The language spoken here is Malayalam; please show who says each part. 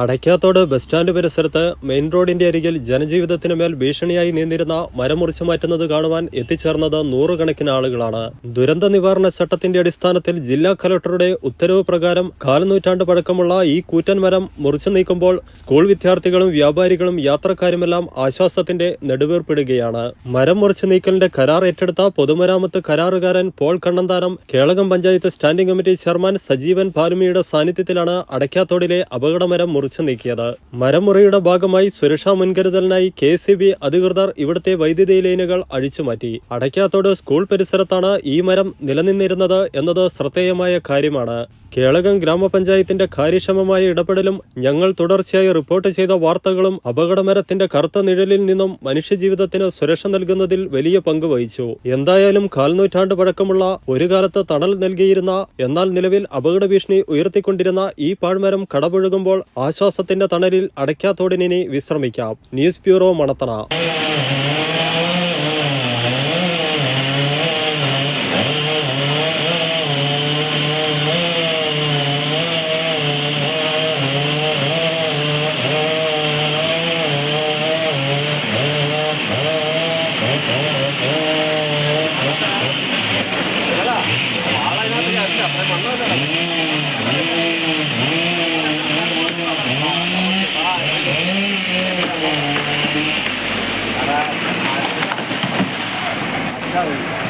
Speaker 1: അടയ്ക്കാത്തോട് ബസ് സ്റ്റാൻഡ് പരിസരത്ത് മെയിൻ റോഡിന്റെ അരികിൽ ജനജീവിതത്തിന് മേൽ ഭീഷണിയായി നീന്തിരുന്ന മരം മുറിച്ചു മാറ്റുന്നത് കാണുവാൻ എത്തിച്ചേർന്നത് നൂറുകണക്കിന് ആളുകളാണ്. ദുരന്ത നിവാരണ ചട്ടത്തിന്റെ അടിസ്ഥാനത്തിൽ ജില്ലാ കലക്ടറുടെ ഉത്തരവ് പ്രകാരം കാൽനൂറ്റാണ്ട് പഴക്കമുള്ള ഈ കൂറ്റൻ മരം മുറിച്ചു നീക്കുമ്പോൾ സ്കൂൾ വിദ്യാർത്ഥികളും വ്യാപാരികളും യാത്രക്കാരുമെല്ലാം ആശ്വാസത്തിന്റെ നെടുവേർപ്പെടുകയാണ്. മരം മുറിച്ചു നീക്കലിന്റെ കരാർ ഏറ്റെടുത്ത പൊതുമരാമത്ത് കരാറുകാരൻ Paul Kannanthanam Kelakam panchayat standing committee chairman Sajeevan ഭാരുമിയുടെ സാന്നിധ്യത്തിലാണ് അടയ്ക്കാത്തോടിലെ അപകടമരം നീക്കിയത്. മരമുറയുടെ ഭാഗമായി സുരക്ഷാ മുൻകരുതലിനായി കെ സി ബി അധികൃതർ ഇവിടുത്തെ വൈദ്യുതി ലൈനുകൾ അഴിച്ചുമാറ്റി അടയ്ക്കാത്തോട് സ്കൂൾ പരിസരത്താണ് ഈ മരം നിലനിന്നിരുന്നത് എന്നത് ശ്രദ്ധേയമായ കാര്യമാണ്. കേളകം ഗ്രാമപഞ്ചായത്തിന്റെ കാര്യക്ഷമമായ ഇടപെടലും ഞങ്ങൾ തുടർച്ചയായി റിപ്പോർട്ട് ചെയ്ത വാർത്തകളും അപകടമരത്തിന്റെ കറുത്ത നിഴലിൽ നിന്നും മനുഷ്യജീവിതത്തിന് സുരക്ഷ നൽകുന്നതിൽ വലിയ പങ്ക് വഹിച്ചു. എന്തായാലും കാൽനൂറ്റാണ്ട് പഴക്കമുള്ള ഒരു കാലത്ത് തണൽ നൽകിയിരുന്ന എന്നാൽ നിലവിൽ അപകട ഭീഷണി ഉയർത്തിക്കൊണ്ടിരുന്ന ഈ പാഴ്മരം കടപുഴകുമ്പോൾ ആശ്വാസത്തിന്റെ തണലിൽ അടയ്ക്കാത്തോടിനെ വിശ്രമിക്കാം. News bureau Kelly.